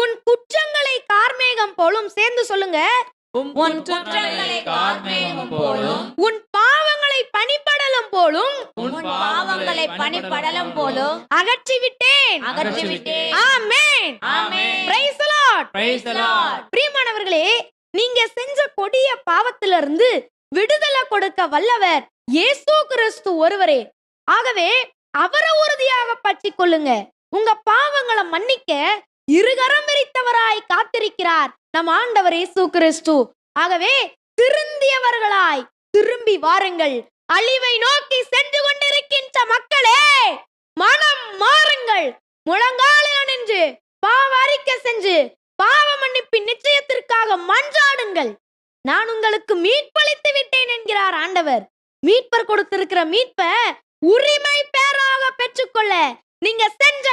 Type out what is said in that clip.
உன் குற்றங்களை கார்மேகம் போலும் சேர்ந்து சொல்லுங்க. உன் குற்றங்களை கார்மேகம் போலும். உன் பாவங்களை பனிப்படலம் போலும். உன் பாவங்களை பனிப்படலம் போலும். அகற்றி விட்டேன் அகற்றி விட்டேன் ஆமென். ஆமென். Lord. Praise the Lord. பிரியமானவர்களே நீங்க செஞ்ச கொடிய பாவத்திலிருந்து விடுதலை கொடுக்க வல்லவர் இயேசு கிறிஸ்து ஒருவரே. ஆகவே அவரை உறுதியாக பற்றிக் கொள்ளுங்க. உங்க பாவங்களை மன்னிக்க இருகரம் விரித்தவராய் காத்திருக்கிறார் நம் ஆண்டவர் இயேசு கிறிஸ்து. ஆகவே திருந்தியவர்களாய் திரும்பி வாருங்கள். அழிவை நோக்கி சென்று கொண்டிருக்கின்ற மக்களே மனம் மாறுங்கள். முழங்காலில் நின்று பாவ அறிக்கை செஞ்சு பாவ மன்னிப்பின் நிச்சயத்திற்காக மன்றாடுங்கள். நான் உங்களுக்கு மீட்பளித்து விட்டேன் என்கிறார் ஆண்டவர். மீட்பர் கொடுத்திருக்கிற மீட்பை உரிமை பேராக பெற்றுக்கொள்ள நீங்க செஞ்ச